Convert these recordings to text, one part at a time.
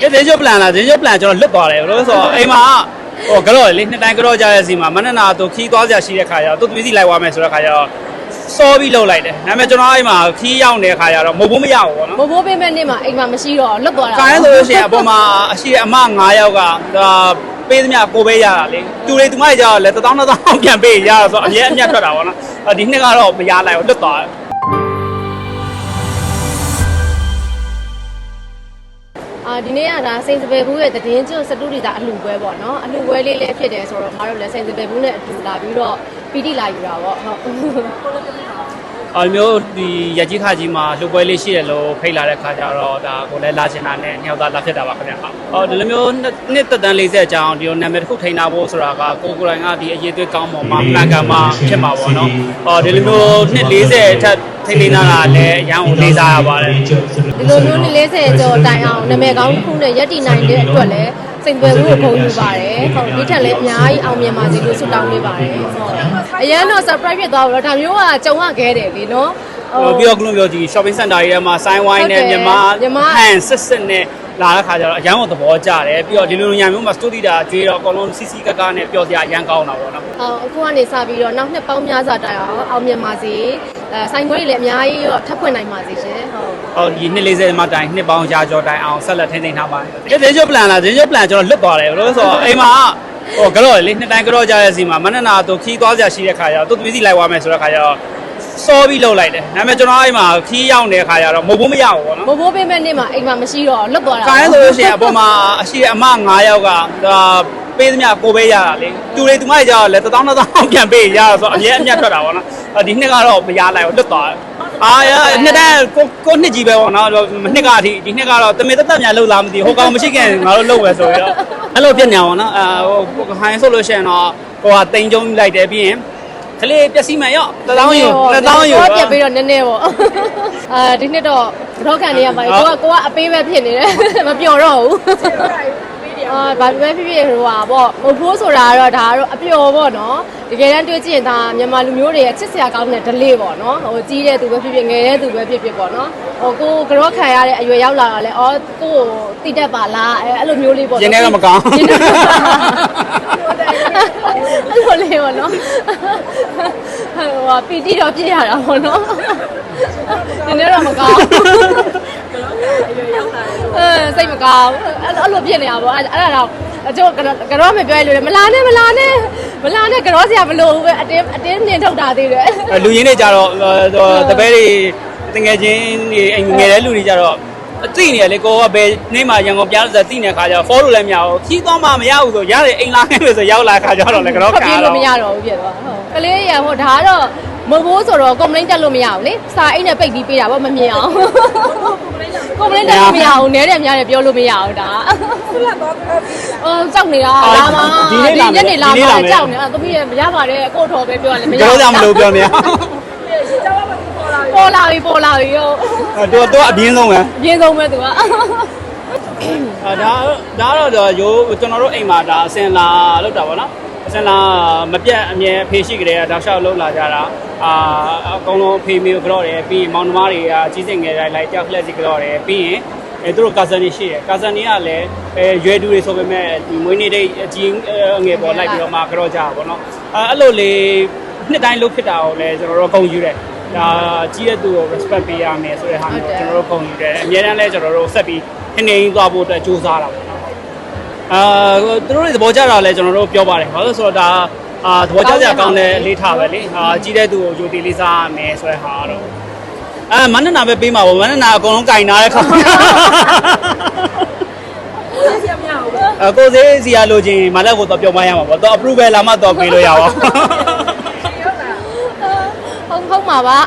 ဒီဇင်းကျပလန်လားဇင်းကျပလန်ကျွန်တော်လွတ်သွားတယ်ဘလို့ဆိုတော့အိမ်မှာဟိုကြော့လေနှစ်တိုင်းကြော့ကြတဲ့စီမှာမနက်နာသူခီးသွားစရာရှိတဲ့ခါကျတော့သူသမီးစီလိုက်သွားမယ်ဆိုတဲ့ခါကျတော့စောပြီးလှုပ်လိုက်တယ်ဒါပေမဲ့ကျွန်တော်အိမ်မှာခီးရောက်နေတဲ့ခါကျတော့မဟုတ်ဘူးမရဘူးပေါ့နော်မဘိုးပေးမဲ့နေ့မှာအိမ်မှာမရှိတော့လွတ်သွားတာခိုင်းဆိုလို့ရှိရင်အပေါ်မှာအရှိအမ9ယောက်ကဒါပေးသမျှကိုပဲရတာလေသူတွေသူမတွေကြတော့လေ1000 1000ပြန်ပေးရတာဆိုတော့အမြဲအမြတ်ထွက်တာပေါ့နော်အော်ဒီနှစ်ကတော့မရလိုက်ဘူးလွတ်သွားတယ် အာဒီနေ့ကဒါစိန်စပယ်ဘူးရဲ့တည်င်းကျွတ်စတူဒီတာအလှပွဲပေါ့နော်အလှပွဲလေးလည်းဖြစ်တယ်ဆိုတော့မတို့လည်းစိန်စပယ်ဘူးနဲ့အတူလာပြီးတော့ပီတိလာယူတာပေါ့ဟုတ် အော်ဒီမျိုးဒီရကြီးခါကြီးမှာလှုပ်ပွဲလေးရှိတယ်လို့ဖိတ်လာတဲ့ခါကျတော့ဒါကိုလည်းလာချင်တာနဲ့ညောက်သားလာဖြစ်တာပါခင်ဗျာ။အော်ဒီလိုမျိုးနှစ်သက်တမ်း40အကြောင်းဒီလိုနာမည်တစ်ခုထိန်းထားဖို့ဆိုတာကကိုကိုယ်တိုင်ကဒီအရေးသွေးကောင်းပေါ်မှာမှန်ကန်မှဖြစ်မှာပေါ့နော်။အော်ဒီလိုမျိုးနှစ်40အထက်ထိန်းနေတာကလည်းအရန်ကိုလေးစားရပါတယ်။ဒီလိုမျိုးနေ40ကျော်တိုင်အောင်နာမည်ကောင်းတစ်ခုနဲ့ရက်တည်နိုင်တဲ့အတွက်လည်း စိန်စပယ်ဘူးကိုဂုဏ်ယူပါတယ်ဟုတ်ဒီထက်လည်းအများကြီးအောင်မြင်ပါစေလို့ဆုတောင်းပေးပါတယ်ဟုတ်အရင်တော့ surprise ဖြစ်သွားတော့ဒါမျိုးကကြုံရခဲ့တယ်လေနော်ဟိုပြီးတော့ကလုံးပြောဒီ shopping center တွေထဲမှာ sign wine နဲ့ဟုတ်တယ်မြန်မာမြန်မာဟန်စစ်စစ်နဲ့ လာတဲ့ခါကျတော့အရန်ကိုသဘောကျတယ်ပြီးတော့ဒီလိုလိုညာမျိုးမှာ story တာကျွေးတော့အကုန်လုံးစီစီကကနဲ့ပျော်စရာအရန်ကောင်းတာပေါ့နော်အော်အခုကနေစပြီးတော့နောက်နှစ်ပေါင်းများစွာတိုင်အောင်အောင်မြင်ပါစေအဲဆိုင်ခွဲတွေလည်းအများကြီးတော့ထပ်ဖွင့်နိုင်ပါစေရှင်ဟုတ်ဟောဒီနှစ်40မှာတိုင်နှစ်ပေါင်းရာကျော်တိုင်အောင်ဆက်လက်ထိန်းသိမ်းထားပါတယ်ဒီဇင်းကျပလန်လားဇင်းကျပလန်ကျွန်တော်လွတ်သွားတယ်ဘလို့ဆိုတော့အိမ်မှာဟိုကြော့လေနှစ်တိုင်းကြော့ကြတဲ့စီမှာမနက်နာသူခီးသွားစရာရှိတဲ့ခါကျတော့သူသမီးစီလိုက်သွားမယ်ဆိုတဲ့ခါကျတော့ စောပြီးလှုပ်လိုက်တယ်ဒါပေမဲ့ကျွန်တော်အိမ်မှာခီးရောက်နေတဲ့ခါကျတော့မဟုတ်ဘူးမရဘူးပေါ့နော်မဘိုးပေးမဲ့နေ့မှာအိမ်မှာမရှိတော့လွတ်သွားတာခိုင်းဆိုလို့ရှိရင်အပေါ်မှာအရှိအမ9ယောက်ကဒါပေးသမျှကိုပဲရတာလေသူတွေသူမတွေကြတော့လေ1000 1000ပြန်ပေးရတာဆိုတော့အမြဲအမြတ်ထွက်တာပေါ့နော်အော်ဒီနှစ်ကတော့မရလိုက်ဘူးလွတ်သွားတယ်အာရနှစ်တန်းကိုကိုနှစ်ကြီးပဲပေါ့နော်နှစ်ကအထိဒီနှစ်ကတော့တမေတသက်များလှုပ်လာမသိဟိုကောင်မရှိခင်ငါတို့လှုပ်ပဲဆိုပြီးတော့အဲ့လိုဖြစ်နေအောင်နော်အာဟိုခိုင်းဆိုလို့ရှိရင်တော့ဟိုကတိန်ကျုံလိုက်တယ်ပြီးရင် ကလေးပျက်စီးမယ်ရောတသောင်းယူတသောင်းယူတော့ပြပြီးတော့နည်းနည်းပေါ့အာဒီနှစ်တော့ဘောကန်နေရပါကိုကကိုကအပေးပဲဖြစ်နေတယ်မပျော်တော့ဘူးအာဘာပဲဖြစ်ဖြစ်ဟိုဟာပေါ့မဟုတ်ဘူးဆိုတာကတော့ဒါကတော့အပျော်ပေါ့နော်တကယ်တမ်းတွေ့ကြည့်ရင်ဒါမြန်မာလူမျိုးတွေရဲ့ချစ်စရာကောင်းတဲ့ delay ပေါ့နော်ဟိုကြီးတဲ့သူပဲဖြစ်ဖြစ်ငယ်တဲ့သူပဲဖြစ်ဖြစ်ပေါ့နော်ဟိုကိုကြောခံရတဲ့အရွယ်ရောက်လာတာလဲအော်ကိုကိုတိတက်ပါလားအဲအဲ့လိုမျိုးလေးပေါ့ရင်ထဲကမကောင်းရင်ထဲကအဲ့လိုလေး ပေါ့နော်ဟိုဟာပီတိတော့ပြည့်ရတာပေါ့နော်ဒီနေ့တော့မကောင်းအဲစိတ်မကောင်းအဲ့လိုအဲ့လိုဖြစ်နေတာပေါ့အဲ့အဲ့ဒါတော့အကျိုးကတော့မပြောရလို့လေမလာနဲ့မလာနဲ့မလာနဲ့ကြောစရာမလိုဘူးပဲအတင်းအတင်းမြင်ထုတ်တာသေးတယ်အဲလူရင်းတွေကြတော့ဟိုတပည့်တွေတငယ်ချင်းတွေအိမ်ငယ်တဲ့လူတွေကြတော့ အသိနေရလေကိုကဘယ်နေ့မှရန်ကုန်ပြားလို့ဆိုသိနေတဲ့ခါကျတော့ follow လည်းမရဘူးခီးသွားမှမရဘူးဆိုရတယ်အိမ်လာခဲ့လို့ဆိုရောက်လာခါကျတော့လည်းကတော့ဖတ်ကာပြေးတော့လို့မရတော့ဘူးပြည့်သွားဟုတ်ကလေးရဟိုဒါကတော့မဟုတ်ဘူးဆိုတော့ complaint တက်လို့မရဘူးလေစာအိတ်နဲ့ပိတ်ပြီးပေးတာပေါ့မမြင်အောင် complaint တက်လို့မရဘူးနဲတယ်များတယ်ပြောလို့မရဘူးဒါဆုလက်တော့အော်ကြောက်နေတာလာမှာညနေလာမှာကြောက်နေတာသမီးရမရပါတယ်အကိုတော်ပဲပြောရလဲမရပြောကြမလို့ပြောနေ ပေါ်လာပြီပေါ်လာပြီဟုတ်တော့တော့အပြင်းဆုံးပဲအပြင်းဆုံးပဲသူကအဲဒါဒါတော့ရိုးကျွန်တော်တို့အိမ်မှာဒါအစင်လာလောက်တာပေါ့နော်အစင်လာမပြတ်အမြဲဖေးရှိကြတဲ့တောက်လျှောက်လောက်လာကြတာအာအကုန်လုံးဖေးမျိုးကြော့တယ်ပြီးရင်မောင်နှမတွေကကြီးစင်ငယ်တိုင်းလိုက်ကြောက်လက်စီကြော့တယ်ပြီးရင်အဲသူတို့ကာဇန်တွေရှိတယ်ကာဇန်တွေကလည်းအဲရွယ်တူတွေဆိုပေမဲ့ဒီမွေးနေ့တိတ်အကြီးအငယ်ပေါ်လိုက်ပြီးတော့မှကြော့ကြတာပေါ့နော်အဲအဲ့လိုလေးနှစ်တိုင်းလုပ်ဖြစ်တာကိုလည်းကျွန်တော်တို့ဂုဏ်ယူတယ် ဒါကြီးတဲ့သူကို respect ပေးရမယ်ဆိုတဲ့ဟာမျိုးကျွန်တော်တို့ဂုဏ်ယူတယ်အများတန်းလဲကျွန်တော်တို့ဆက်ပြီးခနေင်းသွားဖို့အတွက်ကြိုးစားတာပေါ့နော်အာသူတို့တွေသဘောကျတာလဲကျွန်တော်တို့ပြောပါတယ်ဘာလို့လဲဆိုတော့ဒါအာသဘောကျစရာကောင်းတဲ့အလေးထားပဲလေအာကြီးတဲ့သူကိုယူတီလေးစားရမယ်ဆိုတဲ့ဟာတော့အာမန္တနာပဲပေးမှာပေါ့မန္တနာအကုန်လုံးကင်ထားတဲ့ခါအကိုစေးစီရလို့ချင်းမလက်ကိုတော့ပြောမရမှာပေါ့တော့ approve လာမှတော့ပေးလို့ရပါဘူး ဟုတ်ဟုတ်မှာပါ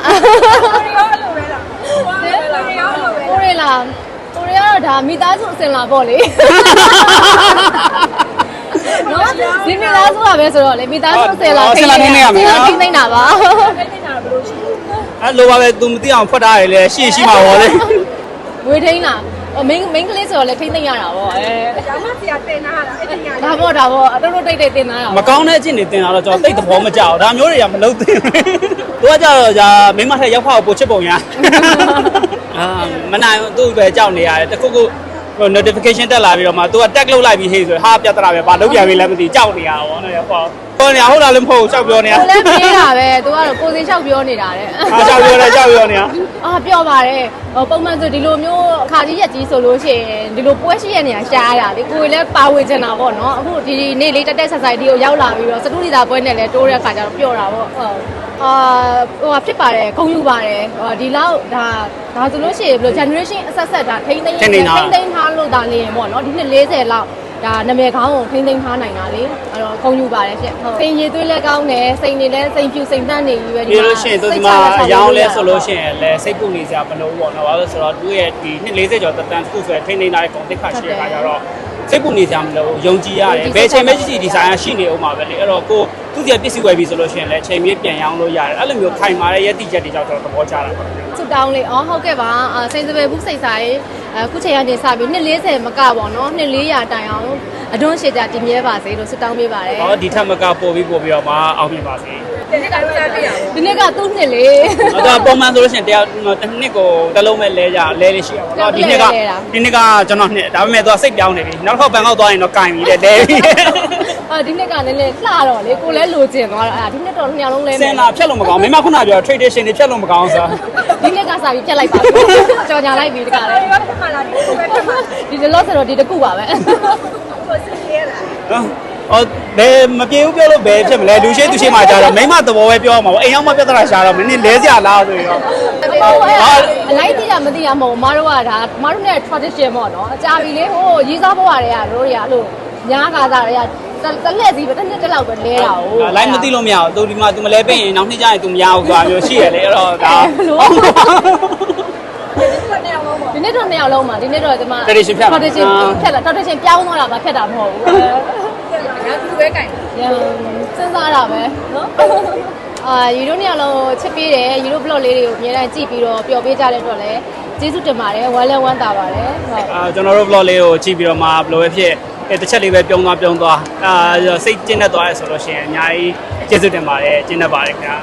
ကိုရီလာကိုရီကတော့ဒါမိသားစုအစင်လာပေါ့လေနော်ဒီမိသားစုကပဲဆိုတော့လေမိသားစုအစင်လာထိန်းသိမ်းတာပါအဲ့လိုပါပဲ तू မသိအောင်ဖွက်ထားရလေရှေ့ရှိမှာပေါ့လေငွေထိန်းတာ မင်းမင်းကလေးဆိုတော့လေထိန်းသိမ်းရတာပေါ့အဲကျောင်းမဆရာတင်လာတာအဲ့ဒီညာဒါပေါ့ဒါပေါ့အတော်တော်တိတ်တိတ်တင်သားတာမကောင်းတဲ့အကျင့်တွေတင်လာတော့ကျွန်တော်တိတ်သဘောမကျအောင်ဒါမျိုးတွေကမလုပ်သင့်ဘူးသူကကြတော့ဂျာမိမထက်ရောက်ဖောက်ပိုချစ်ပုံရအာမနိုင်သူ့ပဲကြောက်နေရတယ်တခုခုဟဟို notification တက်လာပြီးတော့မှ तू က tag လုပ်လိုက်ပြီးဟေးဆိုဟာပြတ်တလာပဲဘာလုပ်ပြန်ပြီလဲမသိကြောက်နေရတာပေါ့နော်ဟောဟောနေဟုတ်လားလည်းမဟုတ်ကြောက်ပြောနေရကိုလည်းပြေးတာပဲသူကတော့ကိုယ်စီလျှောက်ပြောနေတာတဲ့အားကြောက်ပြောနေကြောက်ပြောနေရအာပြောပါတယ်ဟိုပုံမှန်ဆိုဒီလိုမျိုးအခါကြီးရက်ကြီးဆိုလို့ရှိရင်ဒီလိုပွဲရှိရနေရရှားရတာလေကိုယ်လည်းပါဝင်ချင်တာပေါ့နော်အခုဒီနေ့လေးတက်တက်ဆက်ဆိုင်ဒီကိုရောက်လာပြီးတော့စတူဒီတာပွဲနဲ့လည်းတိုးတဲ့အခါကျတော့ပျော့တာပေါ့ဟုတ်အာဟိုဟာဖြစ်ပါတယ်ဂုံယူပါတယ်ဟိုဒီလောက်ဒါဒါဆိုလို့ရှိရင်ဘယ်လို generation အဆက်ဆက်ဒါထိမ့်သိမ်းထိမ့်သိမ်းထားလို့ဒါနေရင်ပေါ့နော်ဒီနှစ်40လောက် ဒါနာမည်ကောင်းကိုထိမ့်သိမ်းထားနိုင်တာလေအဲ့တော့ဂုံယူပါတယ်ရှင့်ဟုတ်စိန်ရည်သွေးလည်းကောင်းတယ်စိန်နေလည်းစိန်ဖြူစိန်တန်းနေကြီးပဲပြီးလို့ရှိရင်သူဒီမှာအယောင်းလဲဆိုလို့ရှိရင်လဲစိတ်ပူနေစရာမလိုဘူးပေါ့နော်ဘာလို့လဲဆိုတော့သူရဲ့ဒီ240ကျော်တက်တန်းတစ်ခုဆိုရင်ထိန်းနေတာတဲ့ကုန်တစ်ခါရှိရတာကြတော့စိတ်ပူနေစရာမလိုဘူးယုံကြည်ရတယ်ဘယ်ချိန်မှကြည့်ကြည့်ဒီဆိုင်ကရှိနေအောင်ပါပဲလေအဲ့တော့ကိုသူ့စီပစ္စည်းဝယ်ပြီဆိုလို့ရှိရင်လဲချိန်မြေးပြန်ရောင်းလို့ရတယ်အဲ့လိုမျိုးခိုင်မာတဲ့ရည်တည်ချက်တွေကြောင့်ကျွန်တော်သဘောကျတာပါ ဆုတောင်းလေးအော်ဟုတ်ကဲ့ပါအာစိန်စပယ်ဘူးစိတ်ဆိုင်အခုချိန်ကနေစပြီးနှစ်40မကပေါ့နော်နှစ်400တိုင်အောင်အတွန်းရှည်ကြတည်မြဲပါစေလို့ဆုတောင်းပေးပါတယ်ဟောဒီထက်မကပို့ပြီးပို့ပြီးတော့မှအောင်မြင်ပါစေဒီနေ့ကတော့ကြားပြရအောင်ဒီနေ့ကသူ့နှစ်လေ။အဲ့တော့ပုံမှန်ဆိုလို့ရှိရင်တရားတစ်နှစ်ကိုတစ်လုံးပဲလဲကြလဲလေးရှိအောင်။တော့ဒီနှစ်ကဒီနှစ်ကကျွန်တော်နှစ်ဒါပေမဲ့သူကစိတ်ပြောင်းနေပြီ။နောက်တစ်ခေါက်ဘန်ကောက်သွားရင်တော့ကင်ပြီလေလဲပြီအာ ဒီနေ့ကလည်းလေလှတော့လေကိုလည်းလိုချင်သွားတော့အာဒီနေ့တော့နှစ်ယောက်လုံးလဲ။စင်လာဖြတ်လို့မကောင်း။မင်းမခုနပြော tradition တွေဖြတ်လို့မကောင်းဆိုဒီနေ့ကစားပြီးပြတ်လိုက်ပါပြီကြော်ညာလိုက်ပြီတခါလေဒီဘက်မှာလာဒီဘက်မှာဒီလောဆိုတော့ဒီတကူပါပဲကိုစစ်ရဲတာ။နော်။အော်ဘယ်မပြေဘူးပြောလို့ဘယ်ဖြစ်မလဲလူရှိသူရှိမှကြတော့မိမသဘောပဲပြောမှာပေါ့အိမ်ရောက်မှပြဿနာရှာတော့မင်းလဲစရာလားဆိုရောအလိုက်တိတာမသိရမဟုတ်မတို့ကဒါမတို့နဲ့ tradition ပေါ့နော်အကြပြီလေဟိုရေးစားဘဝတွေကတို့တွေကအဲ့လိုညားကားစားတွေက တလက်စီပဲတစ်နှစ်တစ်လောက်ပဲလဲတာ哦 လိုက်မသိလို့မရဘူးသူဒီမှာ तू မလဲပြင်ရင်နောက်နှစ်ကျရင် तू မရဘူးဆိုတာမျိုးရှိရလေအဲ့တော့ဒါ ဒီနေ့တော့နှစ်ယောက်လုံးပါဒီနေ့တော့ဒီမှာ Tradition ဖြတ်မှာ tradition ဖြတ်လာ tradition ပြောင်းသွားတာပါဖြတ်တာမဟုတ်ဘူး ညာသူပဲကြိုင် ရန်စဉ်းစားတာပဲနော်အာယူတို့နှစ်ယောက်လုံးချစ်ပေးတယ်ယူတို့ blog လေးတွေကိုအများကြီးကြည့်ပြီးတော့ပျော်ပေးကြတဲ့အတွက်လည်းကျေးဇူးတင်ပါတယ်ဝမ်းလည်းဝမ်းသာပါတယ်ဟုတ် အာကျွန်တော်တို့ vlog လေးကိုကြည့်ပြီးတော့မှဘယ်လိုပဲဖြစ် အဲတစ်ချက်လေးပဲပြုံးသွားပြုံးသွားအာစိတ်ကျဉ်းတတ်သွားရဲဆိုလို့ရှိရင်အများကြီးကျေးဇူးတင်ပါတယ်ကျဉ်းတတ်ပါတယ်ခင်ဗျာ